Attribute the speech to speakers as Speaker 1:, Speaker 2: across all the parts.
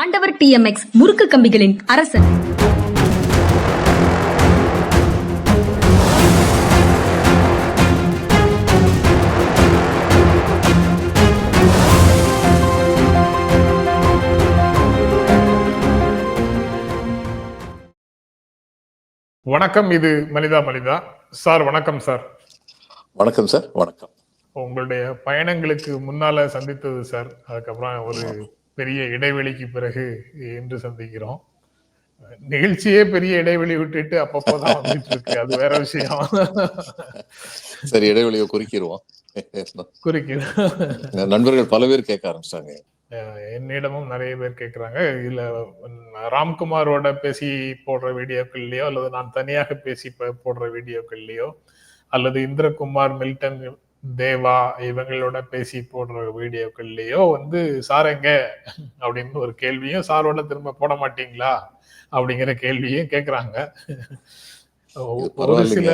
Speaker 1: ஆண்டவர் டிஎம்எக்ஸ் முறுக்கு கம்பிகளின் அரசன்.
Speaker 2: வணக்கம் இது மனிதா மனிதா. சார் வணக்கம் சார்.
Speaker 3: வணக்கம் சார் வணக்கம்.
Speaker 2: உங்களுடைய பயணங்களுக்கு முன்னால சந்தித்தது சார். அதுக்கப்புறம் ஒரு பெரிய இடைவெளிக்கு பிறகு இன்று சந்திக்கிறோம். நிகழ்ச்சியே பெரிய இடைவெளி விட்டுட்டு அப்பப்போதான் வந்துட்டு இருக்கு. அது வேற விஷயம்.
Speaker 3: சரி இடைவெளியை குறுக்கிடுவோம்.
Speaker 2: குறிக்கிறேன்
Speaker 3: நண்பர்கள் பல பேர் கேட்க ஆரம்பிச்சிட்டாங்க.
Speaker 2: என்னிடமும் நிறைய பேர் கேக்குறாங்க இல்ல ராம்குமாரோட பேசி போடுற வீடியோக்கள்லயோ அல்லது நான் தனியாக பேசி போடுற வீடியோக்கள்லயோ அல்லது இந்திரகுமார் மில்டன் தேவா இவங்களோட பேசி போடுற வீடியோக்கள்லயோ வந்து சார் எங்க அப்படின்னு ஒரு கேள்வியும் சாரோட திரும்ப போட மாட்டீங்களா? அப்படிங்கிற கேள்வியும் கேக்குறாங்க. ஒரு. சில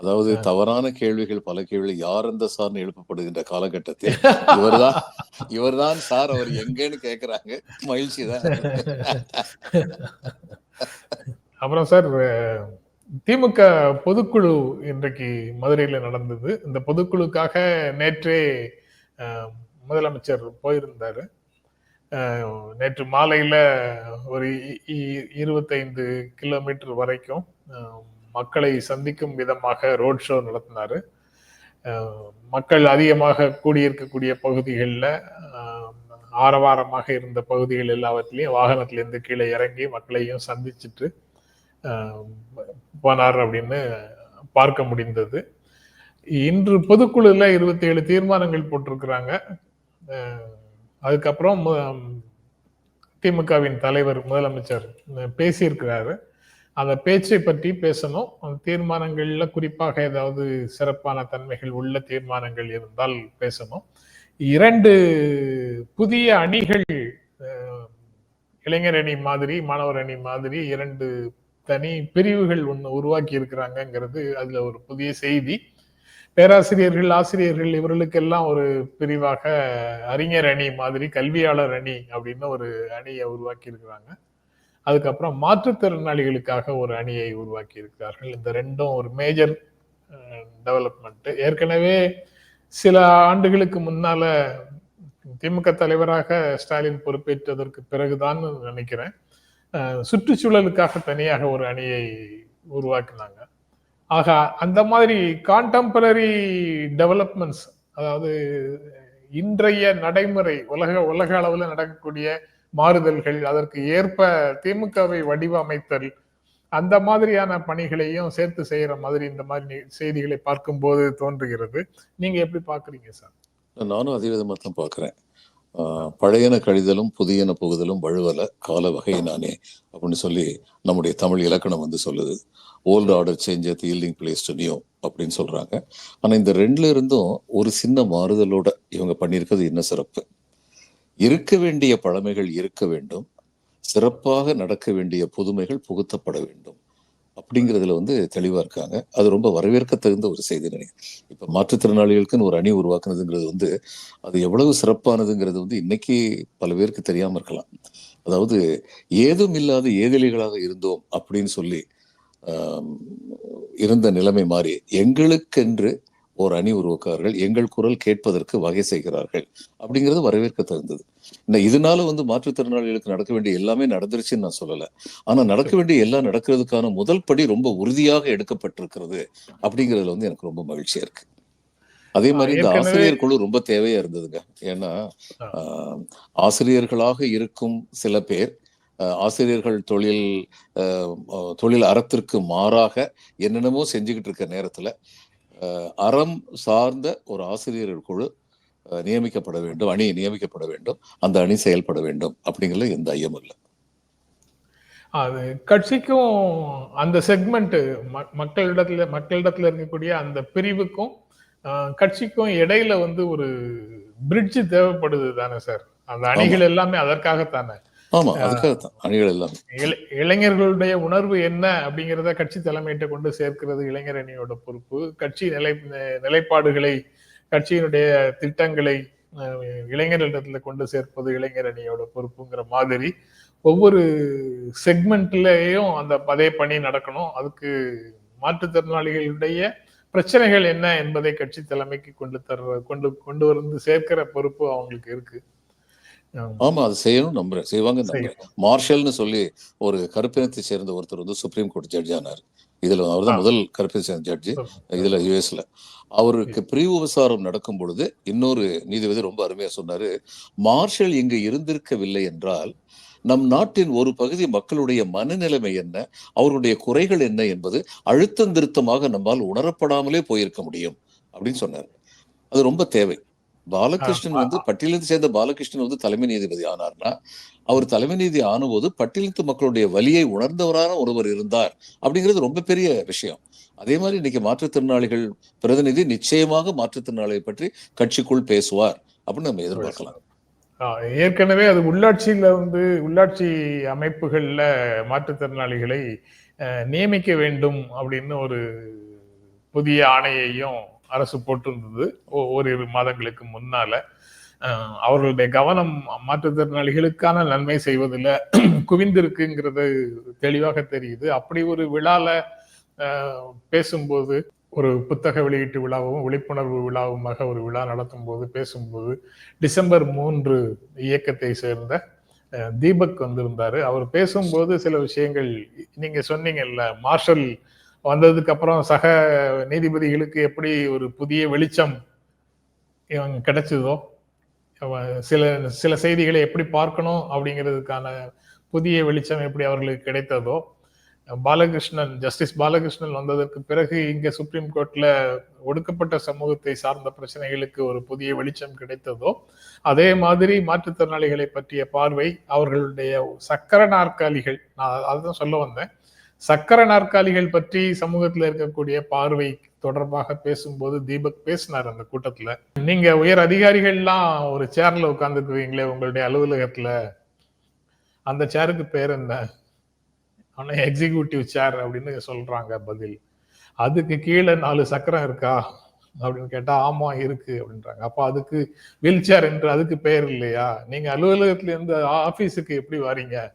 Speaker 3: அதாவது தவறான கேள்விகள் பல கேள்வி யார் அந்த சார்னு எழுப்பப்படுகின்ற காலகட்டத்தில்? இவர்தான் இவர்தான் சார் அவர் எங்கன்னு கேக்குறாங்க. மகிழ்ச்சி தான்.
Speaker 2: அப்புறம் சார் திமுக பொதுக்குழு இன்றைக்கு மதுரையில் நடந்தது. இந்த பொதுக்குழுக்காக நேற்றே முதலமைச்சர் போயிருந்தார். நேற்று மாலையில் ஒரு இ- இ- இருபத்தைந்து கிலோமீட்டர் வரைக்கும் மக்களை சந்திக்கும் விதமாக ரோட் ஷோ நடத்தினார். மக்கள் அதிகமாக கூடியிருக்கக்கூடிய பகுதிகளில் ஆரவாரமாக இருந்த பகுதிகள் எல்லாவற்றிலையும் வாகனத்திலேருந்து கீழே இறங்கி மக்களையும் சந்திச்சுட்டு போனார் அப்படின்னு பார்க்க முடிந்தது. இன்று பொதுக்குழுல இருபத்தி ஏழு தீர்மானங்கள் போட்டிருக்கிறாங்க. அதுக்கப்புறம் திமுகவின் தலைவர் முதலமைச்சர் பேசியிருக்கிறாரு. அந்த பேச்சை பற்றி பேசணும். அந்த தீர்மானங்கள்ல குறிப்பாக ஏதாவது சிறப்பான தன்மைகள் உள்ள தீர்மானங்கள் இருந்தால் பேசணும். இரண்டு புதிய அணிகள் இளைஞர் அணி மாதிரி மாணவர் அணி மாதிரி இரண்டு தனி பிரிவுகள் ஒன்று உருவாக்கி இருக்கிறாங்கங்கிறது அதுல ஒரு புதிய செய்தி. பேராசிரியர்கள் ஆசிரியர்கள் இவர்களுக்கெல்லாம் ஒரு பிரிவாக அறிஞர் அணி மாதிரி கல்வியாளர் அணி அப்படின்னு ஒரு அணியை உருவாக்கி இருக்கிறாங்க. அதுக்கப்புறம் மாற்றுத்திறனாளிகளுக்காக ஒரு அணியை உருவாக்கி இருக்கிறார்கள். இந்த ரெண்டும் ஒரு மேஜர் டெவலப்மெண்ட் ஏற்கனவே சில ஆண்டுகளுக்கு முன்னால திமுக தலைவராக ஸ்டாலின் பொறுப்பேற்றதற்கு பிறகுதான் நினைக்கிறேன். சுற்றுச்சூழலுக்காக தனியாக ஒரு அணியை உருவாக்குனாங்க. ஆக அந்த மாதிரி கான்டெம்பரரி டெவலப்மெண்ட்ஸ் அதாவது இன்றைய நடைமுறை உலக உலக அளவில் நடக்கக்கூடிய மாறுதல்கள் அதற்கு ஏற்ப திமுகவை வடிவமைத்தல் அந்த மாதிரியான பணிகளையும் சேர்த்து செய்யற மாதிரி இந்த மாதிரி செய்திகளை பார்க்கும்போது தோன்றுகிறது. நீங்க எப்படி பாக்குறீங்க சார்?
Speaker 3: நானும் அதே விதமாக தான் பாக்குறேன் பழையன கழிதலும் புதியன புகுதலும் வழுவல கால வகை நானே அப்படின்னு சொல்லி நம்முடைய தமிழ் இலக்கணம் வந்து சொல்லுது. Old order change at yielding place to new அப்படின்னு சொல்றாங்க. ஆனால் இந்த ரெண்டுல இருந்தும் ஒரு சின்ன மாறுதலோட இவங்க பண்ணியிருக்கிறது என்ன சிறப்பு? இருக்க வேண்டிய பழமைகள் இருக்க வேண்டும். சிறப்பாக நடக்க வேண்டிய புதுமைகள் புகுத்தப்பட வேண்டும். அப்படிங்கிறதுல வந்து தெளிவாக இருக்காங்க. அது ரொம்ப வரவேற்க தகுந்த ஒரு செய்தி நினைக்கிறேன். இப்போ மாற்றுத்திறனாளிகளுக்குன்னு ஒரு அணி உருவாக்குனதுங்கிறது வந்து அது எவ்வளவு சிறப்பானதுங்கிறது வந்து இன்னைக்கு பல பேருக்கு தெரியாமல் இருக்கலாம். அதாவது ஏதும் இல்லாத ஏதிலிகளாக இருந்தோம் அப்படின்னு சொல்லி இருந்த நிலைமை மாறி எங்களுக்கென்று ஒரு அணி உருவாக்குறார்கள் எங்கள் குரல் கேட்பதற்கு வகை செய்கிறார்கள் அப்படிங்கிறது வரவேற்க தகுந்தது இதனால வந்து மாற்றுத்திறனாளிகளுக்கு நடக்க வேண்டிய எல்லாமே நடந்துருச்சுன்னு நான் சொல்லல. ஆனா நடக்க வேண்டிய எல்லாம் நடக்கிறதுக்கான முதல் படி ரொம்ப உறுதியாக எடுக்கப்பட்டிருக்கிறது அப்படிங்கிறதுல வந்து எனக்கு ரொம்ப மகிழ்ச்சியா இருக்கு. அதே மாதிரி இந்த ஆசிரியர் குழு ரொம்ப தேவையா இருந்ததுங்க. ஏன்னா ஆசிரியர்களாக இருக்கும் சில பேர் ஆசிரியர்கள் தொழில் தொழில் அறத்திற்கு மாறாக என்னென்னமோ செஞ்சுக்கிட்டு இருக்க நேரத்துல அறம் சார்ந்த ஒரு ஆசிரியர்கள் குழு நியமிக்கப்பட வேண்டும் அணி நியமிக்கப்பட வேண்டும் அந்த அணி செயல்பட வேண்டும் அப்படிங்கிறதுல எந்த ஐயமும் இல்லை.
Speaker 2: அது கட்சிக்கும் அந்த செக்மெண்ட் மக்களிடத்துல மக்களிடத்துல இருக்கக்கூடிய அந்த பிரிவுக்கும் கட்சிக்கும் இடையில வந்து ஒரு பிரிட்ஜ் தேவைப்படுது தானே சார்? அந்த அணிகள் எல்லாமே அதற்காகத்தானே?
Speaker 3: ஆமா அதுக்காகத்தான். அணிகள் எல்லாமே.
Speaker 2: இள- இளைஞர்களுடைய உணர்வு என்ன அப்படிங்கிறத கட்சி தலைமையிட்ட கொண்டு சேர்க்கிறது இளைஞர் அணியோட பொறுப்பு. கட்சி நிலை நிலைப்பாடுகளை கட்சியினுடைய திட்டங்களை இளைஞர்களிடத்துல கொண்டு சேர்ப்பது இளைஞர் அணியோட பொறுப்புங்கிற மாதிரி ஒவ்வொரு செக்மெண்ட்லயும் அந்த அதே பணி நடக்கணும். அதுக்கு மாற்றுத்திறனாளிகளுடைய பிரச்சனைகள் என்ன என்பதை கட்சி தலைமைக்கு கொண்டு தர கொண்டு கொண்டு வந்து சேர்க்கிற பொறுப்பு அவங்களுக்கு இருக்கு. அஹ்,
Speaker 3: ஆமா. அது செய்யணும் நம்புறேன். செய்வாங்க நம்புறேன். மார்ஷல்னு சொல்லி ஒரு கருப்பினத்தை சேர்ந்த ஒருத்தர் வந்து சுப்ரீம் கோர்ட் ஜட்ஜ் ஆனார். இதுல அவர் தான். முதல் கருப்பினை சேர்ந்த ஜட்ஜி இதுல யுஎஸ்ல அவருக்கு ப்ரீ உபசாரம் நடக்கும் பொழுது இன்னொரு நீதிபதி ரொம்ப அருமையா சொன்னாரு மார்ஷல் இங்கு இருந்திருக்கவில்லை என்றால் நம் நாட்டின் ஒரு பகுதி மக்களுடைய மனநிலைமை என்ன? அவருடைய குறைகள் என்ன என்பது அழுத்தம் திருத்தமாக நம்மால் உணரப்படாமலே போயிருக்க முடியும். அப்படின்னு சொன்னார். அது ரொம்ப தேவை. பாலகிருஷ்ணன் வந்து பட்டியலிருந்து சேர்ந்த பாலகிருஷ்ணன் வந்து தலைமை நீதிபதி ஆனார்னா அவர் தலைமை நீதி ஆனபோது பட்டியலித்து மக்களுடைய வலியை உணர்ந்தவரான ஒருவர் இருந்தார் அப்படிங்கிறது ரொம்ப பெரிய விஷயம். அதே மாதிரி இன்னைக்கு மாற்றுத்திறனாளிகள் பிரதிநிதி நிச்சயமாக மாற்றுத்திறனாளிகளை பற்றி கட்சிக்குள் பேசுவார் அப்படின்னு நம்ம எதிர்பார்க்கலாம்.
Speaker 2: ஏற்கனவே அது உள்ளாட்சியில வந்து உள்ளாட்சி அமைப்புகள்ல மாற்றுத்திறனாளிகளை நியமிக்க வேண்டும் அப்படின்னு ஒரு புதிய ஆணையையும் அரசு போட்டிருந்தது. ஓரிரு மாதங்களுக்கு முன்னால. அவர்களுடைய கவனம் மாற்றுத்திறனாளிகளுக்கான நன்மை செய்வதில் குவிந்திருக்குங்கிறது தெளிவாக தெரியுது. அப்படி ஒரு விழால பேசும்போது ஒரு புத்தக வெளியீட்டு விழாவும் விழிப்புணர்வு விழாவுமாக ஒரு விழா நடத்தும் போது பேசும்போது டிசம்பர் மூன்று இயக்கத்தை சேர்ந்த தீபக் வந்திருந்தாரு. அவர் பேசும்போது சில விஷயங்கள் நீங்க சொன்னீங்கல்ல மார்ஷல் வந்ததுக்கு அப்புறம் சக நீதிபதிகளுக்கு எப்படி ஒரு புதிய வெளிச்சம் இவங்க கிடைச்சதோ சில சில செய்திகளை எப்படி பார்க்கணும் அப்படிங்கிறதுக்கான புதிய வெளிச்சம் எப்படி அவர்களுக்கு கிடைத்ததோ பாலகிருஷ்ணன் ஜஸ்டிஸ் பாலகிருஷ்ணன் வந்ததற்கு பிறகு இங்க சுப்ரீம் கோர்ட்ல ஒடுக்கப்பட்ட சமூகத்தை சார்ந்த பிரச்சனைகளுக்கு ஒரு புதிய வெளிச்சம் கிடைத்ததோ அதே மாதிரி மாற்றுத்திறனாளிகளை பற்றிய பார்வை அவர்களுடைய சக்கர நாற்காலிகள் நான் அதுதான் சொல்ல வந்தேன். சக்கர நாற்காலிகள் பற்றி சமூகத்துல இருக்கக்கூடிய பார்வை தொடர்பாக பேசும்போது தீபக் பேசினார் அந்த கூட்டத்துல. நீங்க உயர் அதிகாரிகள்லாம் ஒரு சேர்ல உட்கார்ந்துருக்கீங்களே உங்களுடைய அலுவலகத்துல. அந்த சேருக்கு பேர் என்ன? ஆனா எக்ஸிகியூட்டிவ் சேர் அப்படின்னு சொல்றாங்க பதில். அதுக்கு கீழே நாலு சக்கரம் இருக்கா? அப்படின்னு கேட்டா ஆமா இருக்கு அப்படின்றாங்க. அப்ப அதுக்கு வீல் சேர் என்று அதுக்கு பெயர் இல்லையா? நீங்க அலுவலகத்துல இருந்து ஆபீஸுக்கு எப்படி வரீங்க?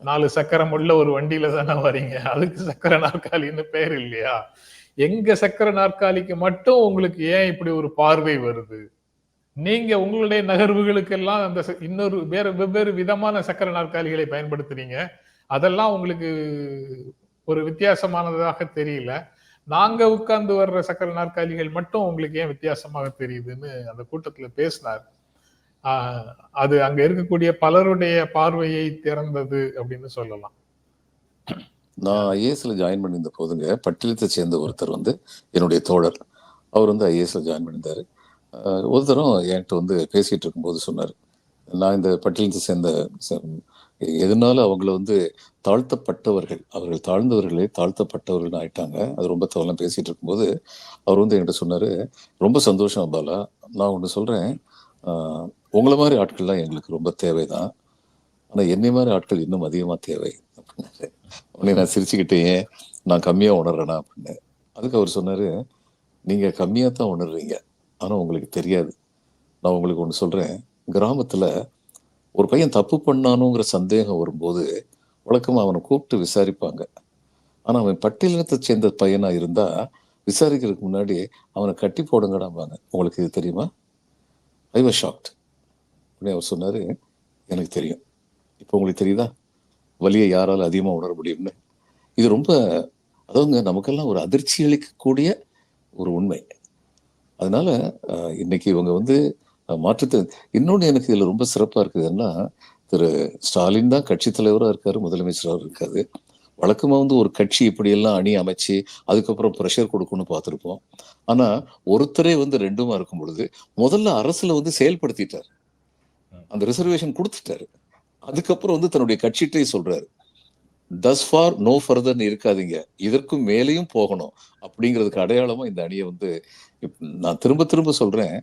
Speaker 2: நாலு சக்கரம் உள்ள ஒரு வண்டியில தானே வரீங்க? அதுக்கு சக்கர நாற்காலின்னு பெயர் இல்லையா? எங்க சக்கர நாற்காலிக்கு மட்டும் உங்களுக்கு ஏன் இப்படி ஒரு பார்வை வருது? நீங்க உங்களுடைய நகர்வுகளுக்கெல்லாம் அந்த இன்னொரு வேற வெவ்வேறு விதமான சக்கர நாற்காலிகளை பயன்படுத்துறீங்க. அதெல்லாம் உங்களுக்கு ஒரு வித்தியாசமானதாக தெரியல. நாங்க உட்கார்ந்து வர்ற சக்கர நாற்காலிகள் மட்டும் உங்களுக்கு ஏன் வித்தியாசமாக தெரியுதுன்னு அந்த கூட்டத்துல பேசினார். அது அங்க இருக்கக்கூடிய பலருடைய பார்வையை திறந்தது அப்படின்னு சொல்லலாம்.
Speaker 3: நான் ஐஏஎஸ்ல ஜாயின் பண்ணியிருந்த போதுங்க பட்டியலத்தை சேர்ந்த ஒருத்தர் வந்து என்னுடைய தோழர். அவர் வந்து ஐஏஎஸ்ல ஜாயின் பண்ணியிருந்தாரு. ஒருத்தரும் ஒரு தரம் என்கிட்ட வந்து பேசிட்டு இருக்கும்போது சொன்னார் நான் இந்த பட்டியலத்தை சேர்ந்த எதனால அவங்கள வந்து தாழ்த்தப்பட்டவர்கள் அவர்கள் தாழ்ந்தவர்களே தாழ்த்தப்பட்டவர்கள் ஆயிட்டாங்க? அது ரொம்ப தவறாக பேசிட்டு இருக்கும்போது அவர் வந்து என்கிட்ட சொன்னார் ரொம்ப சந்தோஷம் பாலா நான் ஒன்று சொல்கிறேன் உங்களை மாதிரி ஆட்கள்லாம் எங்களுக்கு ரொம்ப தேவை தான் ஆனால் என்னை மாதிரி ஆட்கள் இன்னும் அதிகமாக தேவை. அப்படின்னாரு உடனே நான் சிரிச்சுக்கிட்டே "ஏன், நான் கம்மியாக உணர்றேனா அப்படின்னு. அதுக்கு அவர் சொன்னார் நீங்கள் கம்மியாக தான் உணர்றீங்க. ஆனால் உங்களுக்கு தெரியாது. நான் உங்களுக்கு ஒன்று சொல்கிறேன் கிராமத்தில் ஒரு பையன் தப்பு பண்ணானுங்கிற சந்தேகம் வரும்போது வழக்கமாக அவனை கூப்பிட்டு விசாரிப்பாங்க. ஆனால் அவன் பட்டியலினத்தை சேர்ந்த பையனாக இருந்தால் விசாரிக்கிறதுக்கு முன்னாடி அவனை கட்டி போடுங்கடாம்பாங்க. உங்களுக்கு இது தெரியுமா? ஐ வாஸ் ஷாக்ட் அப்படின்னு அவர் சொன்னாரு எனக்கு தெரியும். இப்போ உங்களுக்கு தெரியுதா? வலியை யாரால அதிகமா உணர முடியும்னு. இது ரொம்ப அதாவதுங்க நமக்கெல்லாம் ஒரு அதிர்ச்சி அளிக்கக்கூடிய ஒரு உண்மை. அதனால இன்னைக்கு இவங்க வந்து மாற்றத்தை இன்னொன்று எனக்கு இதுல ரொம்ப சிறப்பா இருக்குதுன்னா திரு ஸ்டாலின் தான் கட்சி தலைவராக இருக்காரு முதலமைச்சராக இருக்காரு. வழக்கமா வந்து ஒரு கட்சி இப்படியெல்லாம் அணி அமைச்சு அதுக்கப்புறம் ப்ரெஷர் கொடுக்கணும்னு பார்த்துருப்போம். ஆனா ஒருத்தரே வந்து ரெண்டுமா இருக்கும் பொழுது முதல்ல அரசுல வந்து செயல்படுத்திட்டார். அந்த ரிசர்வேஷன் கொடுத்துட்டாரு. அதுக்கப்புறம் வந்து தன்னுடைய கட்சிட்டே சொல்றாரு தஸ் ஃபார் நோ ஃபர்தர்னு இருக்காதீங்க இதற்கும் மேலேயும் போகணும். அப்படிங்கிறதுக்கு அடையாளமா இந்த அணியை வந்து நான் திரும்ப திரும்ப சொல்றேன்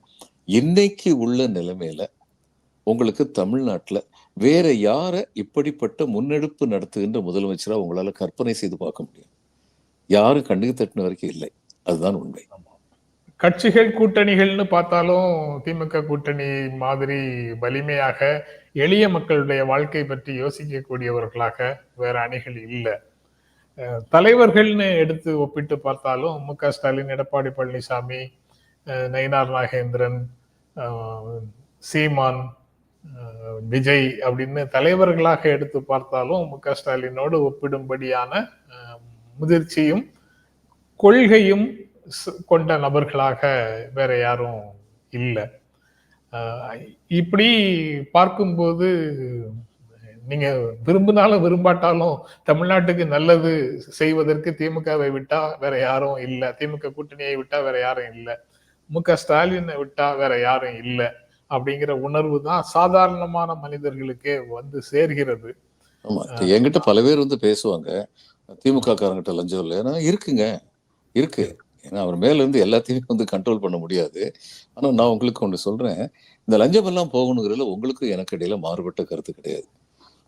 Speaker 3: இன்னைக்கு உள்ள நிலைமையில உங்களுக்கு தமிழ்நாட்டில் வேற யாரை இப்படிப்பட்ட முன்னெடுப்பு நடத்துகின்ற முதலமைச்சராக உங்களால் கற்பனை செய்து பார்க்க முடியும்? யாரும் கண்ணுக்கு தட்டின வரைக்கும் இல்லை. அதுதான் உண்மை.
Speaker 2: கட்சிகள் கூட்டணிகள்னு பார்த்தாலும் திமுக கூட்டணி மாதிரி வலிமையாக எளிய மக்களுடைய வாழ்க்கை பற்றி யோசிக்கக்கூடியவர்களாக வேற அணிகள் இல்லை. தலைவர்கள்னு எடுத்து ஒப்பிட்டு பார்த்தாலும் மு க ஸ்டாலின் எடப்பாடி பழனிசாமி நயினார் நாகேந்திரன் சீமான் விஜய் அப்படின்னு தலைவர்களாக எடுத்து பார்த்தாலும் மு க ஸ்டாலினோடு ஒப்பிடும்படியான முதிர்ச்சியும் கொள்கையும் கொண்ட நபர்களாக வேற யாரும் இல்லை. இப்படி பார்க்கும்போது நீங்க விரும்பினாலும் விரும்பாட்டாலும் தமிழ்நாட்டுக்கு நல்லது செய்வதற்கு திமுகவை விட்டா வேற யாரும் இல்லை. திமுக கூட்டணியை விட்டா வேற யாரும் இல்லை. மு. க. ஸ்டாலினை விட்டா வேற யாரும் இல்லை. அப்படிங்கிற உணர்வு தான் சாதாரணமான மனிதர்களுக்கே வந்து சேர்கிறது.
Speaker 3: ஆமா. என்கிட்ட பல பேர் வந்து பேசுவாங்க. திமுக காரங்கிட்ட லஞ்சம் இல்லை. ஏன்னா இருக்குங்க. இருக்கு. ஏன்னா அவர் மேலேருந்து எல்லாத்தையுமே வந்து கண்ட்ரோல் பண்ண முடியாது. ஆனால் நான் உங்களுக்கு ஒன்று சொல்கிறேன் இந்த லஞ்சமெல்லாம் போகணுங்கிறதுல உங்களுக்கு எனக்கு இடையில மாறுபட்ட கருத்து கிடையாது.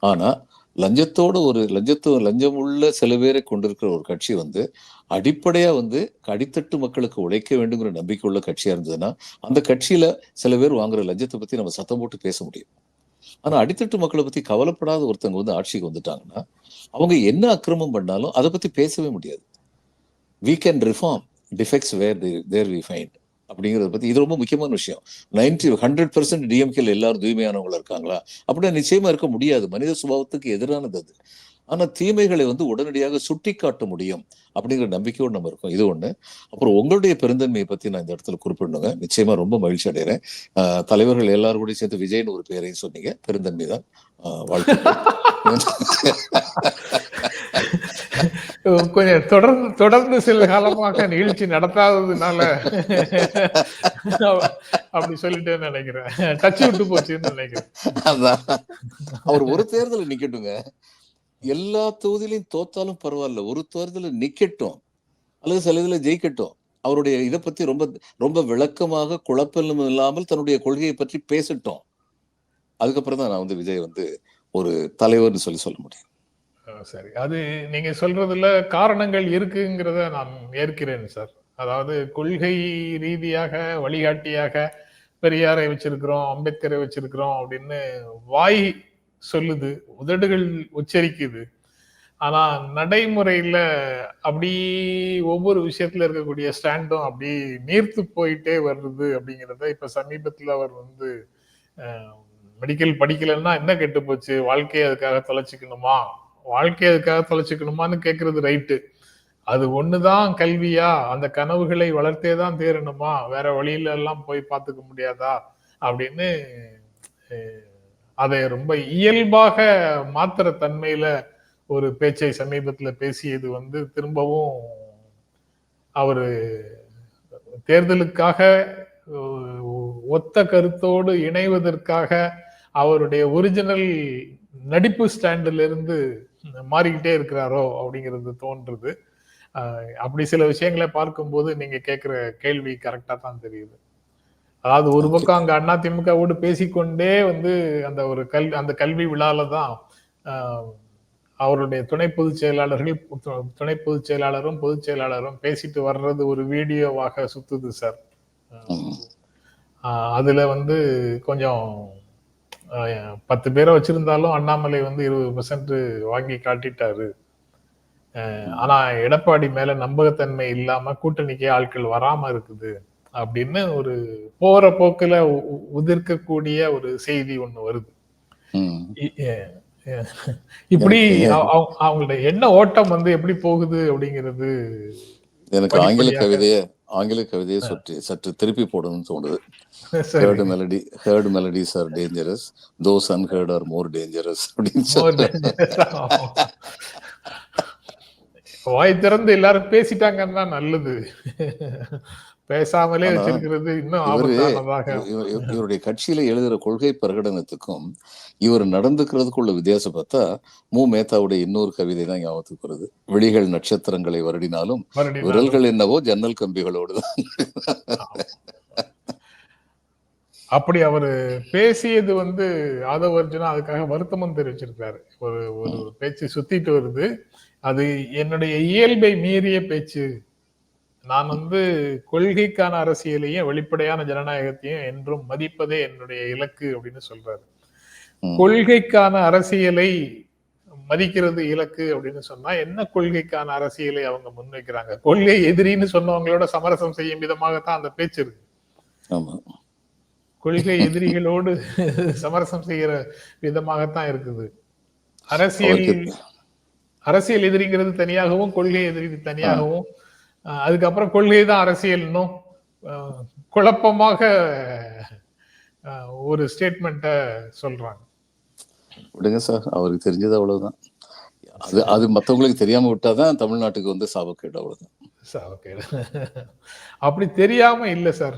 Speaker 3: ஆனால் லஞ்சத்தோடு ஒரு லஞ்சத்தோ லஞ்சம் உள்ள சில பேரை கொண்டிருக்கிற ஒரு கட்சி வந்து அடிப்படையாக வந்து அடித்தட்டு மக்களுக்கு உழைக்க வேண்டுங்கிற நம்பிக்கை உள்ள கட்சியாக இருந்ததுன்னா அந்த கட்சியில் சில பேர் வாங்குற லஞ்சத்தை பற்றி நம்ம சத்தம் போட்டு பேச முடியும். ஆனால் அடித்தட்டு மக்களை பற்றி கவலைப்படாத ஒருத்தவங்க வந்து ஆட்சிக்கு வந்துட்டாங்கன்னா அவங்க என்ன அக்கிரமம் பண்ணாலும் அதை பற்றி பேசவே முடியாது. We can reform defects where there we find அப்படிங்கிறத பத்தி இது ரொம்ப முக்கியமான விஷயம். நைன்டி ஹண்ட்ரட் பர்சன்ட் டிஎம்கேல எல்லாரும் தூய்மையானவங்களா இருக்காங்களா? அப்படின்னா நிச்சயமா இருக்க முடியாது. மனித சுபாவத்துக்கு எதிரானது அது. ஆனா தீமைகளை வந்து உடனடியாக சுட்டி காட்ட முடியும் அப்படிங்கிற நம்பிக்கையோடு நம்ம இருக்கோம். இது ஒண்ணு. அப்புறம் உங்களுடைய பெருந்தன்மையை பத்தி நான் இந்த இடத்துல குறிப்பிடணுங்க. நிச்சயமா ரொம்ப மகிழ்ச்சி அடைகிறேன். தலைவர்கள் எல்லாரும் கூட சேர்த்து விஜய்னு ஒரு பேரையும் சொன்னீங்க. பெருந்தன்மை தான் ஆஹ்
Speaker 2: கொஞ்சம் தொடர்ந்து தொடர்ந்து சில காலமாக நிகழ்ச்சி நடத்தாததுனால அப்படி சொல்லிட்டேன்னு நினைக்கிறேன். டச் விட்டு போச்சுன்னு நினைக்கிறேன்.
Speaker 3: அவர் ஒரு தேர்தல நிக்கட்டுங்க. எல்லா தொகுதியிலையும் தோத்தாலும் பரவாயில்ல. ஒரு தேர்தல நிக்கட்டும். அல்லது சில இதுல ஜெயிக்கட்டும். அவருடைய இதை பத்தி ரொம்ப ரொம்ப விளக்கமாக குழப்பம் இல்லாமல் தன்னுடைய கொள்கையை பற்றி பேசட்டும். அதுக்கப்புறம் தான் நான் வந்து விஜய் வந்து ஒரு தலைவர்னு சொல்லி சொல்ல முடியும்.
Speaker 2: சரி. அது நீங்க சொல்றதுல காரணங்கள் இருக்குங்கிறத நான் ஏற்கிறேன் சார். அதாவது கொள்கை ரீதியாக வழிகாட்டியாக பெரியாரை வச்சிருக்கிறோம் அம்பேத்கரை வச்சிருக்கிறோம் அப்படின்னு வாய் சொல்லுது உதடுகள் உச்சரிக்குது. ஆனா நடைமுறையில அப்படி ஒவ்வொரு விஷயத்துல இருக்கக்கூடிய ஸ்டாண்டும் அப்படி நீர்த்து போயிட்டே வருது அப்படிங்கிறத இப்ப சமீபத்துல அவர் வந்து மெடிக்கல் படிக்கலைன்னா என்ன கெட்டு போச்சு? வாழ்க்கையை அதுக்காக தொலைச்சிக்கணுமா? வாழ்க்கையை அதுக்காக தொலைச்சிக்கணுமான்னு கேட்கறது ரைட்டு அது ஒண்ணுதான் கல்வியா? அந்த கனவுகளை வளர்த்தே தான் தேரணுமா? வேற வழியில எல்லாம் போய் பார்த்துக்க முடியாதா? அப்படின்னு அதை ரொம்ப இயல்பாக மாத்திர தன்மையில ஒரு பேச்சை சமீபத்துல பேசியது வந்து திரும்பவும் அவரு தேர்தலுக்காக ஒத்த கருத்தோடு இணைவதற்காக அவருடைய ஒரிஜினல் நடிப்பு ஸ்டாண்டில் இருந்து மாறிக்கிட்டே இருக்கிறாரோ அப்படிங்கிறது தோன்றுது. அப்படி சில விஷயங்களை பார்க்கும்போது நீங்க கேட்கிற கேள்வி கரெக்டா தான் தெரியுது. அதாவது ஒரு பக்கம் அங்க அண்ணா திமுகவோடு பேசிக்கொண்டே வந்து அந்த ஒரு கல் அந்த கல்வி விழால தான் அவருடைய துணை பொதுச் செயலாளர்கள் துணை பொதுச் செயலாளரும் பொதுச் செயலாளரும் பேசிட்டு வர்றது ஒரு வீடியோவாக சுத்துது சார். அதுல வந்து கொஞ்சம் பத்து பேரை வச்சிருந்தாலும் அண்ணாமலை வந்து இருபது பெர்சன்ட் வாங்கி காட்டிட்டாரு ஆனா எடப்பாடி மேல நம்பகத்தன்மை இல்லாம கூட்டணிக்கே ஆட்கள் வராம இருக்குது அப்படின்னு ஒரு போற போக்குல உதிர்க்கக்கூடிய ஒரு செய்தி ஒண்ணு வருது இப்படி அவ- அவ- அவங்களுடைய எண்ண ஓட்டம் வந்து எப்படி போகுது அப்படிங்கிறது
Speaker 3: எனக்கு ஆங்கில. கவிதையை ஆங்கில கவிதையை சற்று சற்று திருப்பி போடணும்னு தோணுது. Heard melody heard melodies are dangerous those unheard are more dangerous அப்படின்னு சொல்லி.
Speaker 2: வாய் திறந்து எல்லாரும் பேசிட்டாங்கன்னா நல்லது. பேசாமலே வச்சிருக்கிறது இன்னும்
Speaker 3: இவருடைய கட்சியில எழுதுற கொள்கை பிரகடனத்துக்கும் இவர் நடந்துக்கிறதுக்குள்ள வித்தியாசம் பார்த்தா மு. மேத்தாவுடைய இன்னொரு கவிதை தான் ஞாபகத்துக்கு வருது. விழிகள் நட்சத்திரங்களை வருடினாலும் விரல்கள் என்னவோ ஜன்னல் கம்பிகளோடு தான்.
Speaker 2: அப்படி அவரு பேசியது வந்து ஆதவ அர்ஜுனா அதுக்காக வருத்தமும் தெரிவிச்சிருக்காரு ஒரு ஒரு பேச்சு சுத்திட்டு வருது. அது என்னுடைய இயல்பை மீறிய பேச்சு. நான் வந்து கொள்கைக்கான அரசியலையும் வெளிப்படையான ஜனநாயகத்தையும் என்றும் மதிப்பதே என்னுடைய இலக்கு அப்படின்னு சொல்றாரு. கொள்கைக்கான அரசியலை மதிக்கிறது இலக்கு அப்படின்னு சொன்னா என்ன கொள்கைக்கான அரசியலை அவங்க முன்வைக்கிறாங்க? கொள்கை எதிரின்னு சொன்னவங்களோட சமரசம் செய்யும் விதமாகத்தான் அந்த பேச்சு இருக்கு.
Speaker 3: ஆமா.
Speaker 2: கொள்கை எதிரிகளோடு சமரசம் செய்யற விதமாகத்தான் இருக்குது. அரசியல் அரசியல் எதிரிங்கிறது தனியாகவும் கொள்கை எதிரி தனியாகவும். அதுக்கப்புறம் கொள்கை தான் அரசியல்னும் குழப்பமாக ஒரு ஸ்டேட்மெண்ட்டை சொல்றாங்க.
Speaker 3: விடுங்க சார் அவருக்கு தெரிஞ்சது அவ்வளவுதான். அது அது மத்தவங்களுக்கு தெரியாம விட்டாதான் தமிழ்நாட்டுக்கு வந்து சாபக்கேடு அவ்வளவுதான்.
Speaker 2: ஓகே அப்படி தெரியாம இல்ல சார்.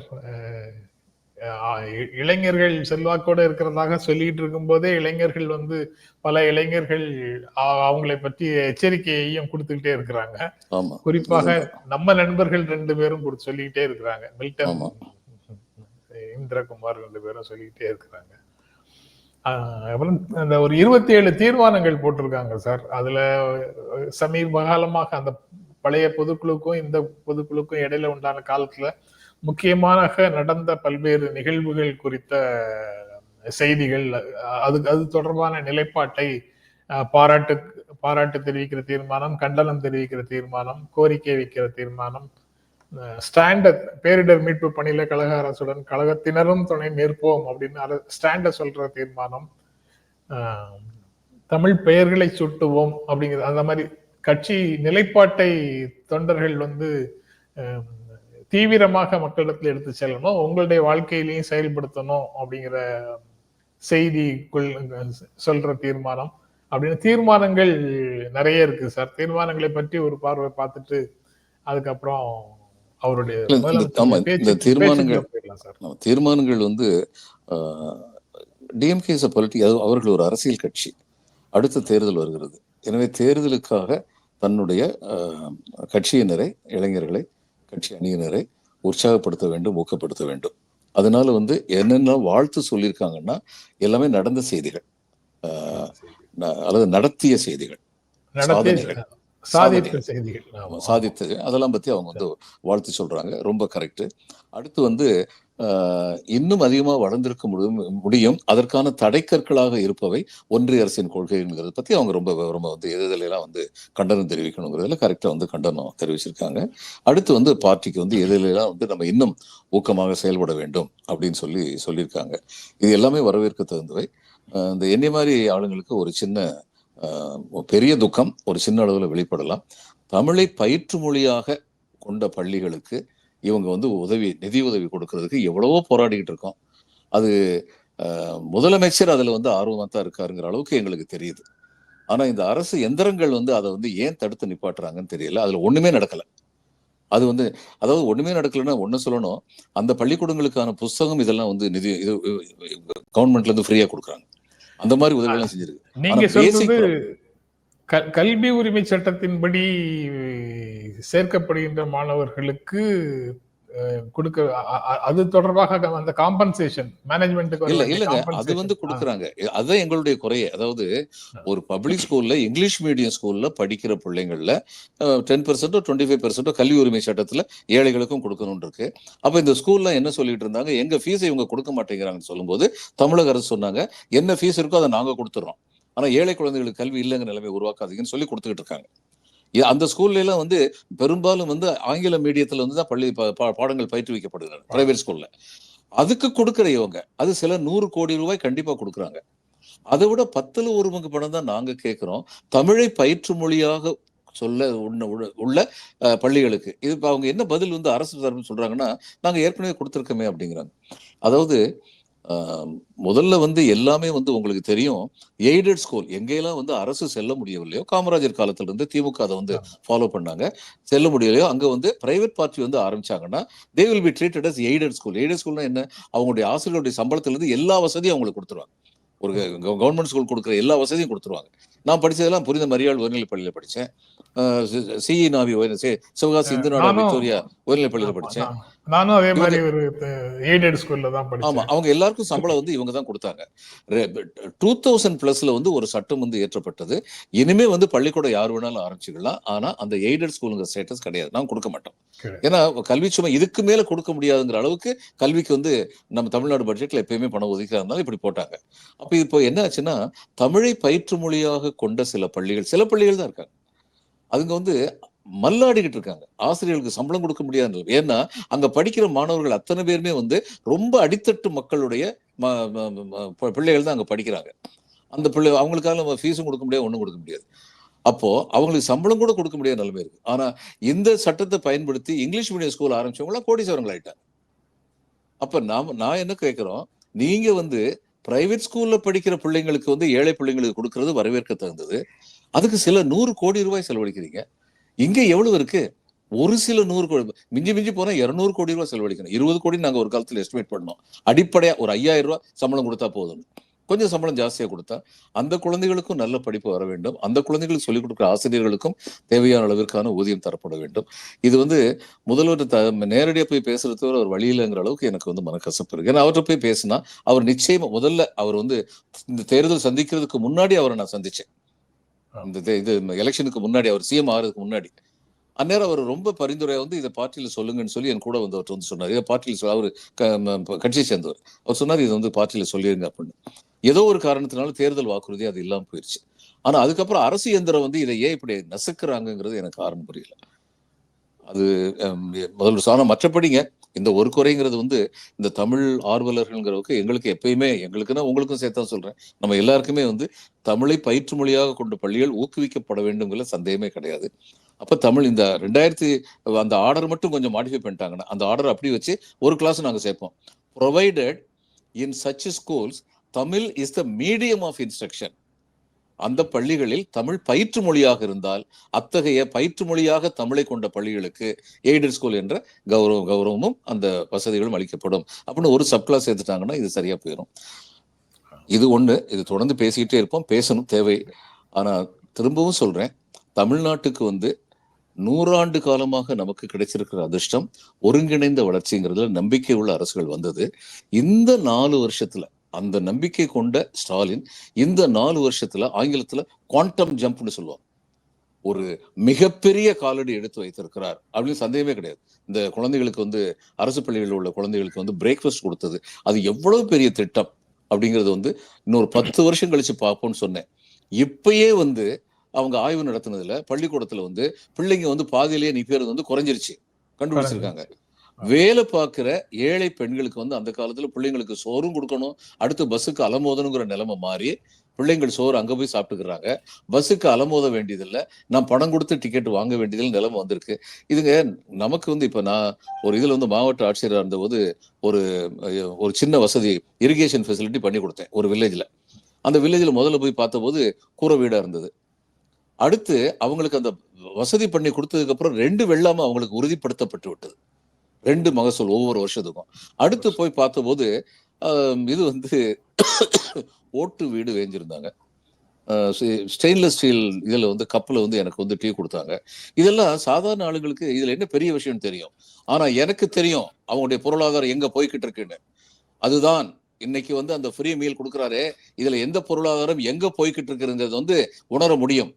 Speaker 2: இளைஞர்கள் செல்வாக்கோட இருக்கிறதாக சொல்லிட்டு இருக்கும்போதே இளைஞர்கள் வந்து பல இளைஞர்கள் அவங்களை பற்றி எச்சரிக்கையையும் கொடுத்துக்கிட்டே இருக்கிறாங்க. குறிப்பாக நம்ம நண்பர்கள் ரெண்டு பேரும் கூட சொல்லிக்கிட்டே இருக்கிறாங்க. மில்டன். இந்திரகுமார் ரெண்டு பேரும் சொல்லிக்கிட்டே இருக்கிறாங்க. ஆஹ் அப்புறம் அந்த ஒரு இருபத்தி ஏழு தீர்மானங்கள் போட்டிருக்காங்க சார். அதுல சமீப காலமாக அந்த பழைய பொதுக்குழுக்கும் இந்த பொதுக்குழுக்கும் இடையில உண்டான காலத்துல முக்கியமாக நடந்த பல்வேறு நிகழ்வுகள் குறித்த செய்திகள் அது அது தொடர்பான நிலைப்பாட்டை பாராட்டு பாராட்டு தெரிவிக்கிற தீர்மானம் கண்டனம் தெரிவிக்கிற தீர்மானம் கோரிக்கை வைக்கிற தீர்மானம் ஸ்டாண்ட பேரிடர் மீட்பு பணியில கழக அரசுடன் கழகத்தினரும் துணை நிற்போம் அப்படின்னு ஸ்டாண்ட சொல்ற தீர்மானம் தமிழ் பெயர்களை சுட்டுவோம் அப்படிங்கிறது அந்த மாதிரி கட்சி நிலைப்பாட்டை தொண்டர்கள் வந்து தீவிரமாக மக்களிடத்தில் எடுத்து செல்லணும் உங்களுடைய வாழ்க்கையிலையும் செயல்படுத்தணும் அப்படிங்கிற செய்தி சொல்ற தீர்மானம். அப்படின்னு தீர்மானங்கள் நிறைய இருக்கு சார். தீர்மானங்களை பற்றி ஒரு பார்வை பார்த்துட்டு அதுக்கப்புறம் அவருடைய
Speaker 3: தீர்மானங்கள் தீர்மானங்கள் வந்து டிஎம்கே பொலிட்டி அவர்கள் ஒரு அரசியல் கட்சி. அடுத்த தேர்தல் வருகிறது. எனவே தேர்தலுக்காக தன்னுடைய கட்சியினரை இளைஞர்களை கட்சி அணியினரை உற்சாகப்படுத்த வேண்டும் ஊக்கப்படுத்த வேண்டும். அதனால வந்து என்னென்ன வாழ்த்து சொல்லியிருக்காங்கன்னா எல்லாமே நடந்த செய்திகள். அல்லது நடத்திய செய்திகள். சாதனைகள்.
Speaker 2: சாதித்த செய்திகள். ஆமா.
Speaker 3: சாதித்தது அதெல்லாம் பத்தி அவங்க வந்து வாழ்த்து சொல்றாங்க. ரொம்ப கரெக்ட் அடுத்து வந்து இன்னும் அதிகமாக வளர்ந்திருக்க முடியும் முடியும். அதற்கான தடைக்கற்களாக இருப்பவை ஒன்றிய அரசின் கொள்கைங்கிறத பற்றி அவங்க ரொம்ப விவரமாக வந்து எதிரெல்லாம் வந்து கண்டனம் தெரிவிக்கணுங்கிறதுல கரெக்டாக வந்து கண்டனம் தெரிவிச்சிருக்காங்க. அடுத்து வந்து பார்ட்டிக்கு வந்து எதிரெல்லாம் வந்து நம்ம இன்னும் ஊக்கமாக செயல்பட வேண்டும் அப்படின்னு சொல்லி சொல்லியிருக்காங்க. இது எல்லாமே வரவேற்க தகுந்தவை. இந்த என்னை மாதிரி ஆளுங்களுக்கு ஒரு சின்ன பெரிய துக்கம் ஒரு சின்ன அளவில் வெளிப்படலாம். தமிழை பயிற்று மொழியாக கொண்ட பள்ளிகளுக்கு இவங்க வந்து உதவி நிதி உதவி கொடுக்கறதுக்கு எவ்வளவோ போராடிக்கிட்டு இருக்கோம். அது முதலமைச்சர் அதுல வந்து ஆர்வமா தான் இருக்காருங்கிற அளவுக்கு எங்களுக்கு தெரியுது. ஆனா இந்த அரசு எந்திரங்கள் வந்து அதை வந்து ஏன் தடுத்து நிப்பாட்டுறாங்கன்னு தெரியல. அதுல ஒண்ணுமே நடக்கல. அது வந்து அதாவது ஒண்ணுமே நடக்கலைன்னா ஒண்ணு சொல்லணும். அந்த பள்ளிக்கூடங்களுக்கான புஸ்தகம் இதெல்லாம் வந்து நிதி இது கவர்மெண்ட்ல இருந்து ஃப்ரீயா கொடுக்குறாங்க. அந்த மாதிரி உதவியெல்லாம் செஞ்சிருக்கு.
Speaker 2: நீங்க சொல்றது கல்வி உரிமை சட்டத்தின்படி சேர்க்கப்படுகின்ற மாணவர்களுக்கு கொடுக்க அது தொடர்பாக அந்த காம்பன்சேஷன் மேனேஜ்மெண்ட்டுக்கு
Speaker 3: இல்ல இல்லங்க அது வந்து கொடுக்குறாங்க. அதுதான் எங்களுடைய குறையே. அதாவது ஒரு பப்ளிக் ஸ்கூல்ல இங்கிலீஷ் மீடியம் ஸ்கூல்ல படிக்கிற பிள்ளைங்கள்ல டென் பெர்சென்டோ டுவெண்ட்டி ஃபைவ் பெர்சென்டோ கல்வி உரிமை சட்டத்துல ஏழைகளுக்கும் கொடுக்கணும்னு இருக்கு. அப்ப இந்த ஸ்கூல்ல என்ன சொல்லிட்டு இருந்தாங்க? எங்க ஃபீஸை இவங்க கொடுக்க மாட்டேங்கிறாங்கன்னு சொல்லும்போது தமிழக அரசு சொன்னாங்க என்ன ஃபீஸ் இருக்கோ அதை நாங்க கொடுத்துறோம். ஆனா ஏழை குழந்தைகளுக்கு கல்வி இல்லைங்கிற நிலைமை உருவாக்காதீங்கன்னு சொல்லி கொடுத்துக்கிட்டு இருக்காங்க. அந்த ஸ்கூல்ல எல்லாம் வந்து பெரும்பாலும் வந்து ஆங்கில மீடியத்துல வந்து தான் பள்ளி பாடங்கள் பயிற்றுவிக்கப்படுகிறது பிரைவேட் ஸ்கூல்ல அதுக்கு கொடுக்குற இவங்க அது சில நூறு கோடி ரூபாய் கண்டிப்பா கொடுக்குறாங்க. அதை விட பத்துல ஒரு பங்கு பணம் தான் நாங்க கேட்கிறோம் தமிழை பயிற்று மொழியாக சொல்ல உள்ள பள்ளிகளுக்கு. இது இப்ப அவங்க என்ன பதில் வந்து அரசு தரப்பு சொல்றாங்கன்னா நாங்க ஏற்கனவே கொடுத்துருக்கோமே அப்படிங்கிறாங்க. அதாவது முதல்ல வந்து எல்லாமே வந்து உங்களுக்கு தெரியும். எய்டட் ஸ்கூல் எங்கெல்லாம் வந்து அரசு செல்ல முடியவில்லையோ காமராஜர் காலத்துல இருந்து திமுக அதை வந்து ஃபாலோ பண்ணாங்க. செல்ல முடியலையோ அங்க வந்து பிரைவேட் பார்ட்டி வந்து ஆரம்பிச்சாங்கன்னா they will be treated as aided school aided ஸ்கூல்னா என்ன? அவங்களுடைய ஆசிரியருடைய சம்பளத்துல இருந்து எல்லா வசதியும் அவங்களுக்கு கொடுத்துருவாங்க. ஒரு கவர்மெண்ட் ஸ்கூல் கொடுக்குற எல்லா வசதியும் கொடுத்துருவாங்க. நான் படிச்சதெல்லாம் புரிந்த மரியாள் உயர்நிலைப் பள்ளியில படித்தேன் சிஇ நாவி சிவகாசி இந்து நாடா விக்டோரியா உயர்நிலை பள்ளியில படிச்சேன்.
Speaker 2: நான்- நானும் அதே மாதிரி ஒரு எய்டட் ஸ்கூல்ல தான்
Speaker 3: ஆமா
Speaker 2: படிச்சேன்
Speaker 3: அவங்க எல்லாருக்கும் சம்பளம் வந்து இவங்க தான் கொடுத்தாங்க. டூ தௌசண்ட் பிளஸ்ல வந்து ஒரு சட்டம் வந்து ஏற்றப்பட்டது. இனிமே வந்து பள்ளிக்கூடம் யார் வேணாலும் ஆரம்பிச்சுக்கலாம். ஆனா அந்த எய்டட் ஸ்கூலுங்கிற ஸ்டேட்டஸ் கிடையாது. நான் கொடுக்க மாட்டோம். ஏன்னா கல்வி சுமை இதுக்கு மேல கொடுக்க முடியாதுங்கிற அளவுக்கு கல்விக்கு வந்து நம்ம தமிழ்நாடு பட்ஜெட்ல எப்பயுமே பணம் ஒதுக்காதனால இப்படி போட்டாங்க. அப்ப இப்போ என்ன ஆச்சுன்னா தமிழை பயிற்று மொழியாக கொண்ட சில பள்ளிகள் சில பள்ளிகள் தான் இருக்காங்க. அதுங்க வந்து மல்லாடிக்கிட்டு இருக்காங்க. ஆசிரியர்களுக்கு சம்பளம் கொடுக்க முடியாத நிலைமை. ஏன்னா அங்க படிக்கிற மாணவர்கள் அத்தனை பேருமே வந்து ரொம்ப அடித்தட்டு மக்களுடைய ம- பிள்ளைகள் தான் அங்க படிக்கிறாங்க. அந்த பிள்ளை அவங்களுக்காக நம்ம ஃபீஸும் கொடுக்க முடியாது ஒன்றும் கொடுக்க முடியாது. அப்போ அவங்களுக்கு சம்பளம் கூட கொடுக்க முடியாத நிலைமை இருக்கு. ஆனா இந்த சட்டத்தை பயன்படுத்தி இங்கிலீஷ் மீடியம் ஸ்கூல் ஆரம்பிச்சவங்களாம் கோடீஸ்வரங்கள் ஆயிட்டாங்க. அப்ப நாம நான் என்ன கேட்கிறோம்? நீங்க வந்து பிரைவேட் ஸ்கூல்ல படிக்கிற பிள்ளைங்களுக்கு வந்து ஏழை பிள்ளைங்களுக்கு கொடுக்கறது வரவேற்க தகுந்தது. அதுக்கு சில நூறு கோடி ரூபாய் செலவழிக்கிறீங்க. இங்கே எவ்வளவு இருக்கு? ஒரு சில நூறு கோடி மிஞ்சி மிஞ்சி போனா இருநூறு கோடி ரூபாய் செலவழிக்கணும். இருபது கோடி நாங்கள் ஒரு காலத்தில் எஸ்டிமேட் பண்ணோம். அடிப்படையாக ஒரு ஐயாயிரம் ரூபாய் சம்பளம் கொடுத்தா போதும். கொஞ்சம் சம்பளம் ஜாஸ்தியாக கொடுத்தா அந்த குழந்தைகளுக்கும் நல்ல படிப்பு வர வேண்டும். அந்த குழந்தைகளுக்கு சொல்லிக் கொடுக்குற ஆசிரியர்களுக்கும் தேவையான அளவிற்கான ஊதியம் தரப்பட வேண்டும். இது வந்து முதல்வர் த நேரடியாக போய் பேசுறது தவிர ஒரு வழி இல்லைங்கிற அளவுக்கு எனக்கு வந்து மனக்கசப்பு இருக்கு. ஏன்னா அவர்கிட்ட போய் பேசினா அவர் நிச்சயமாக முதல்ல அவர் வந்து இந்த தேர்தல் சந்திக்கிறதுக்கு முன்னாடி அவரை நான் சந்திச்சேன். இந்த இது எலெக்ஷனுக்கு முன்னாடி அவர் சிஎம் ஆகிறதுக்கு முன்னாடி. அந்நேரம் அவர் ரொம்ப பரிந்துரையாக வந்து இதை பார்ட்டியில் சொல்லுங்கன்னு சொல்லி என் கூட வந்து அவர் வந்து சொன்னார். இதை பார்ட்டியில் அவர் கட்சியை சேர்ந்தவர். அவர் சொன்னார் இதை வந்து பார்ட்டியில் சொல்லிடுங்க அப்படின்னு. ஏதோ ஒரு காரணத்தினால தேர்தல் வாக்குறுதி அது இல்லாமல் போயிடுச்சு ஆனால் அதுக்கப்புறம் அரசு இயந்திரம் வந்து இதை ஏன் இப்படி நசுக்கிறாங்கங்கிறது எனக்கு காரணம் புரியல. அது முதல் முதல்வர் சொன்ன மற்றபடிங்க இந்த ஒரு குறைங்கிறது வந்து இந்த தமிழ் ஆர்வலர்கள்ங்கிறவுக்கு எங்களுக்கு எப்பயுமே எங்களுக்குன்னா உங்களுக்கும் சேர்த்தான் சொல்றேன். நம்ம எல்லாருக்குமே வந்து தமிழை பயிற்று மொழியாக கொண்ட பள்ளிகள் ஊக்குவிக்கப்பட வேண்டும்ங்கிற சந்தேகமே கிடையாது. அப்போ தமிழ் இந்த ரெண்டாயிரத்தி அந்த ஆர்டர் மட்டும் கொஞ்சம் மாடிஃபை பண்ணிட்டாங்கன்னா அந்த ஆர்டர் அப்படி வச்சு ஒரு கிளாஸ் நாங்கள் சேர்ப்போம். Provided in such schools Tamil is the medium of instruction அந்த பள்ளிகளில் தமிழ் பயிற்று மொழியாக இருந்தால் அத்தகைய பயிற்று மொழியாக தமிழை கொண்ட பள்ளிகளுக்கு எய்டட் ஸ்கூல் என்ற கௌரவ கௌரவமும் அந்த வசதிகளும் அளிக்கப்படும். அப்படின்னு ஒரு சப் கிளாஸ் சேர்த்துட்டாங்கன்னா இது சரியா போயிடும் இது ஒண்ணு இது தொடர்ந்து பேசிக்கிட்டே இருப்போம். பேசணும் தேவை. ஆனா திரும்பவும் சொல்றேன். தமிழ்நாட்டுக்கு வந்து நூறாண்டு காலமாக நமக்கு கிடைச்சிருக்கிற அதிர்ஷ்டம் ஒருங்கிணைந்த வளர்ச்சிங்கிறதுல நம்பிக்கை உள்ள அரசுகள் வந்தது. இந்த நாலு வருஷத்துல அந்த நம்பிக்கை கொண்ட ஸ்டாலின் இந்த நாலு வருஷத்துல ஆங்கிலத்துல குவாண்டம் ஜம்ப்னு சொல்லுவாங்க. ஒரு மிகப்பெரிய காலடி எடுத்து வைத்திருக்கிறார் அப்படின்னு சந்தேகமே கிடையாது. இந்த குழந்தைகளுக்கு வந்து அரசு பள்ளிகளில் உள்ள குழந்தைகளுக்கு வந்து பிரேக்ஃபாஸ்ட் கொடுத்தது. அது எவ்வளவு பெரிய திட்டம் அப்படிங்கிறது வந்து இன்னொரு பத்து வருஷம் கழிச்சு பார்ப்போம்னு சொன்னேன். இப்பயே வந்து அவங்க ஆய்வு நடத்தினதுல பள்ளிக்கூடத்துல வந்து பிள்ளைங்க வந்து பாதியிலேயே நிக்கிறது வந்து குறைஞ்சிருச்சு. கண்டுபிடிச்சிருக்காங்க. வேலை பார்க்குற ஏழை பெண்களுக்கு வந்து அந்த காலத்தில் பிள்ளைங்களுக்கு சோறும் கொடுக்கணும். அடுத்து பஸ்ஸுக்கு அலமோதணுங்கிற நிலைமை மாறி பிள்ளைங்கள் சோறு அங்கே போய் சாப்பிட்டுக்கிறாங்க. பஸ்ஸுக்கு அலமோத வேண்டியதில்லை. நான் பணம் கொடுத்து டிக்கெட் வாங்க வேண்டியதில் நிலைமை வந்திருக்கு. இதுங்க நமக்கு வந்து இப்போ நான் ஒரு இதில் வந்து மாவட்ட ஆட்சியராக இருந்தபோது ஒரு ஒரு சின்ன வசதி இரிகேஷன் ஃபெசிலிட்டி பண்ணி கொடுத்தேன் ஒரு வில்லேஜில் அந்த வில்லேஜில் முதல்ல போய் பார்த்தபோது கூரை வீடாக இருந்தது. அடுத்து அவங்களுக்கு அந்த வசதி பண்ணி கொடுத்ததுக்கப்புறம் ரெண்டு வெள்ளாமல் அவங்களுக்கு உறுதிப்படுத்தப்பட்டு விட்டது. ரெண்டு மகசூல் ஒவ்வொரு வருஷத்துக்கும். அடுத்து போய் பார்த்தபோது இது வந்து ஓட்டு வீடு வேஞ்சிருந்தாங்க. ஸ்டெயின்லெஸ் ஸ்டீல் இதுல வந்து கப்பில் வந்து எனக்கு வந்து டீ கொடுத்தாங்க. இதெல்லாம் சாதாரண ஆளுங்களுக்கு இதுல என்ன பெரிய விஷயம்னு தெரியும். ஆனா எனக்கு தெரியும் அவங்களுடைய பொருளாதாரம் எங்க போய்கிட்டு இருக்குன்னு. அதுதான் இன்னைக்கு வந்து அந்த ஃப்ரீ மீல் கொடுக்குறாரு இதுல எந்த பொருளாதாரம் எங்க போய்கிட்டு இருக்குங்கிறது வந்து உணர முடியும்.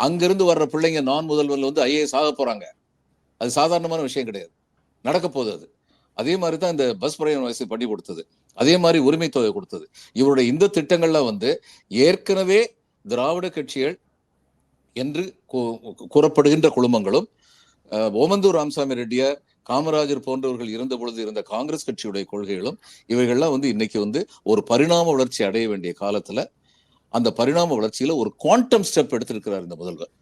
Speaker 3: அங்கிருந்து வர்ற பிள்ளைங்க நான் முதல்வர்ல வந்து ஐஏஎஸ் ஆக போறாங்க. அது சாதாரணமான விஷயம் கிடையாது. நடக்க போகுது அது. அதே மாதிரி தான் இந்த பஸ் பிரயாண வசதி பண்ணி கொடுத்தது. அதே மாதிரி உரிமை தொகை கொடுத்தது. இவருடைய இந்த திட்டங்கள்லாம் வந்து ஏற்கனவே திராவிட கட்சிகள் என்று கூறப்படுகின்ற குழுமங்களும் ஓமந்தூர் ராமசாமி ரெட்டியார் காமராஜர் போன்றவர்கள் இருந்த பொழுது இருந்த காங்கிரஸ் கட்சியுடைய கொள்கைகளும் இவைகள்லாம் வந்து இன்னைக்கு வந்து ஒரு பரிணாம வளர்ச்சி அடைய வேண்டிய காலத்துல அந்த பரிணாம வளர்ச்சியில ஒரு குவாண்டம் ஸ்டெப் எடுத்திருக்கிறார் இந்த முதல்வர்.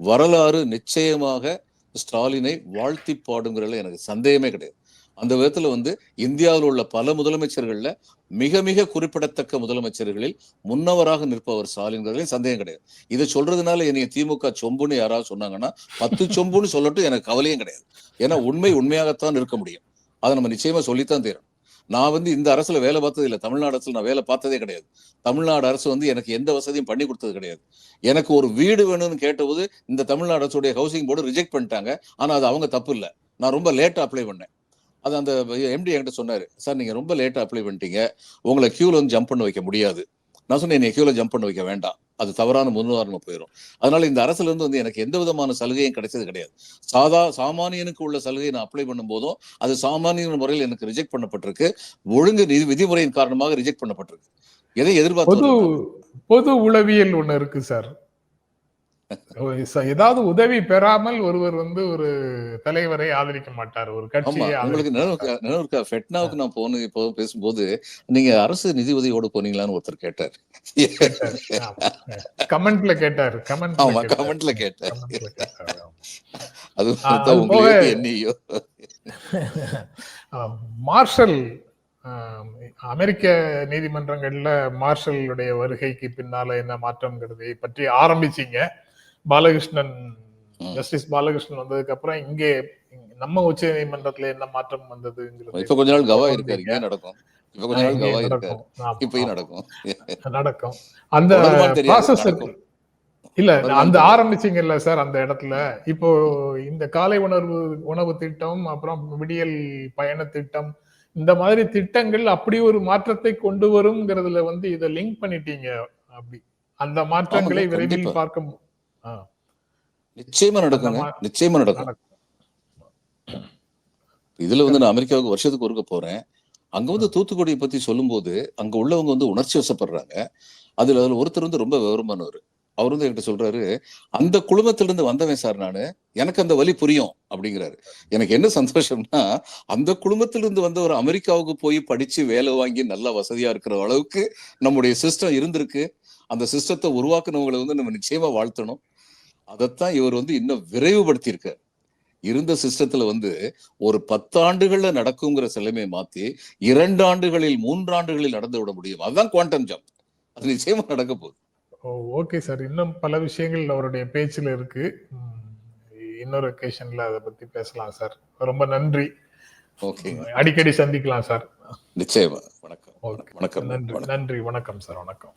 Speaker 3: வரலாறு நிச்சயமாக ஸ்டாலினை வாழ்த்தி பாடுங்கிறதுல எனக்கு சந்தேகமே கிடையாது. அந்த விதத்துல வந்து இந்தியாவில் உள்ள பல முதலமைச்சர்கள்ல மிக மிக குறிப்பிடத்தக்க முதலமைச்சர்களில் முன்னவராக நிற்பவர் ஸ்டாலின்கிறதுலையும் சந்தேகம் கிடையாது. இதை சொல்றதுனால என்னைய திமுக சொம்புன்னு யாராவது சொன்னாங்கன்னா பத்து சொம்புன்னு சொல்லட்டும் எனக்கு கவலையும் கிடையாது. ஏன்னா உண்மை உண்மையாகத்தான் இருக்க முடியும். அதை நம்ம நிச்சயமா சொல்லித்தான் தீரும் நான் வந்து இந்த அரசுல வேலை பார்த்தது இல்லை. தமிழ்நாடு அரசுல நான் வேலை பார்த்ததே கிடையாது. தமிழ்நாடு அரசு வந்து எனக்கு எந்த வசதியும் பண்ணி கொடுத்தது கிடையாது. எனக்கு ஒரு வீடு வேணும்னு கேட்டபோது இந்த தமிழ்நாடு அரசுடைய ஹவுசிங் போர்டு ரிஜெக்ட் பண்ணிட்டாங்க. ஆனால் அது அவங்க தப்பு இல்லை. நான் ரொம்ப லேட்டாக அப்ளை பண்ணேன். அது அந்த எம்டி என்கிட்ட சொன்னார் சார் நீங்கள் ரொம்ப லேட்டாக அப்ளை பண்ணிட்டீங்க. உங்களை க்யூவில் வந்து ஜம்ப் பண்ண வைக்க முடியாது. நான் சொன்னேன் என்னை க்யூவில் ஜம்ப் பண்ண வைக்க வேண்டாம். அது தவறான முன்னுதாரணமா போயிடும் அதனால இந்த அரசுல இருந்து வந்து எனக்கு எந்த விதமான சலுகையும் கிடைச்சது கிடையாது. சாதா சாமானியனுக்கு உள்ள சலுகையை நான் அப்ளை பண்ணும் போதும் அது சாமானிய முறையில் எனக்கு ரிஜெக்ட் பண்ணப்பட்டிருக்கு. ஒழுங்கு நிதி விதிமுறையின் காரணமாக ரிஜெக்ட் பண்ணப்பட்டிருக்கு. எதை எதிர்பார்த்து
Speaker 2: பொது உளவியல் ஒண்ணு இருக்கு சார். ஏதாவது உதவி பெறாமல் ஒருவர் வந்து ஒரு தலைவரை ஆதரிக்க மாட்டார் ஒரு
Speaker 3: ஆமா
Speaker 2: கட்சியை
Speaker 3: உங்களுக்கு நினைவு. இருக்கா- ஃபெட்னாவுக்கு நான் போன இப்போ பேசும்போது நீங்க அரசு நிதி உதவியோட போனீங்களான்னு ஒருத்தர் கேட்டார்.
Speaker 2: கமெண்ட்ல கேட்டாரு கமெண்ட்ல
Speaker 3: ஆமா. கமெண்ட்ல கேட்டார். அது என்னையோ
Speaker 2: மார்ஷல் அமெரிக்க நீதிமன்றங்கள்ல மார்ஷலுடைய வருகைக்கு பின்னால என்ன மாற்றம்ங்கிறதை பற்றி ஆரம்பிச்சீங்க பாலகிருஷ்ணன். ஜஸ்டிஸ் பாலகிருஷ்ணன் வந்ததுக்கு அப்புறம் இங்கே நம்ம உச்ச நீதிமன்றத்துல என்ன மாற்றம் வந்ததுங்கிறது
Speaker 3: இப்ப கொஞ்ச நாள் கவா இருக்காரு நடக்கும் இப்ப கொஞ்ச நாள் கவா இருக்காரு இப்பயும். நடக்கும்
Speaker 2: நடக்கும் அந்த ப்ராசஸ். இல்ல அந்த. ஆரம்பிச்சீங்கல்ல சார் அந்த இடத்துல இப்போ இந்த காலை உணர்வு உணவு திட்டம் அப்புறம் விடியல் பயண திட்டம் இந்த மாதிரி திட்டங்கள் அப்படி ஒரு மாற்றத்தை கொண்டு வருங்கிறதுல வந்து இதை லிங்க் பண்ணிட்டீங்க அப்படி அந்த மாற்றங்களை விரைவில். பார்க்க மு- ஆ,
Speaker 3: நிச்சயமா நடக்குங்க. நிச்சயமா நடக்கும். இதுல வந்து நான் அமெரிக்காவுக்கு வருஷத்துக்கு ஒருக்க போறேன். அங்க வந்து தூத்துக்குடியை பத்தி சொல்லும்போது அங்க உள்ளவங்க வந்து உணர்ச்சி வசப்படுறாங்க. அதுல அதுல ஒருத்தர் வந்து ரொம்ப விவரமானவர். அவர் வந்து என்கிட்ட சொல்றாரு அந்த குழுமத்துல இருந்து வந்தவன் சார் நானு. எனக்கு அந்த வலி புரியும். அப்படிங்கிறாரு. எனக்கு என்ன சந்தோஷம்னா அந்த குழுமத்திலிருந்து வந்தவர் அமெரிக்காவுக்கு போய் படிச்சு வேலை வாங்கி நல்லா வசதியா இருக்கிற அளவுக்கு நம்முடைய சிஸ்டம் இருந்திருக்கு. அந்த சிஸ்டத்தை உருவாக்குனவங்களை வந்து நம்ம நிச்சயமா வாழ்த்தணும். அதைத்தான் இவர் வந்து இன்னும் விரைவுபடுத்தியிருக்கார். இருந்த சிஸ்டத்துல வந்து ஒரு பத்தாண்டுகள்ல நடக்குங்கிற சிலைமையை மாத்தி இரண்டு ஆண்டுகளில் மூன்றாண்டுகளில் நடந்து விட முடியும். அதுதான் குவாண்டம் ஜம்ப் அது நிச்சயமா நடக்க போகுது.
Speaker 2: ஓகே சார் இன்னும் பல விஷயங்கள் அவருடைய பேச்சுல இருக்கு. இன்னொரு ஒகேஷன்ல அதை பத்தி பேசலாம் சார் ரொம்ப நன்றி.
Speaker 3: ஓகே
Speaker 2: அடிக்கடி சந்திக்கலாம் சார்
Speaker 3: நிச்சயமா. வணக்கம். வணக்கம்.
Speaker 2: நன்றி.
Speaker 3: வணக்கம்.
Speaker 2: நன்றி. வணக்கம் சார் வணக்கம்.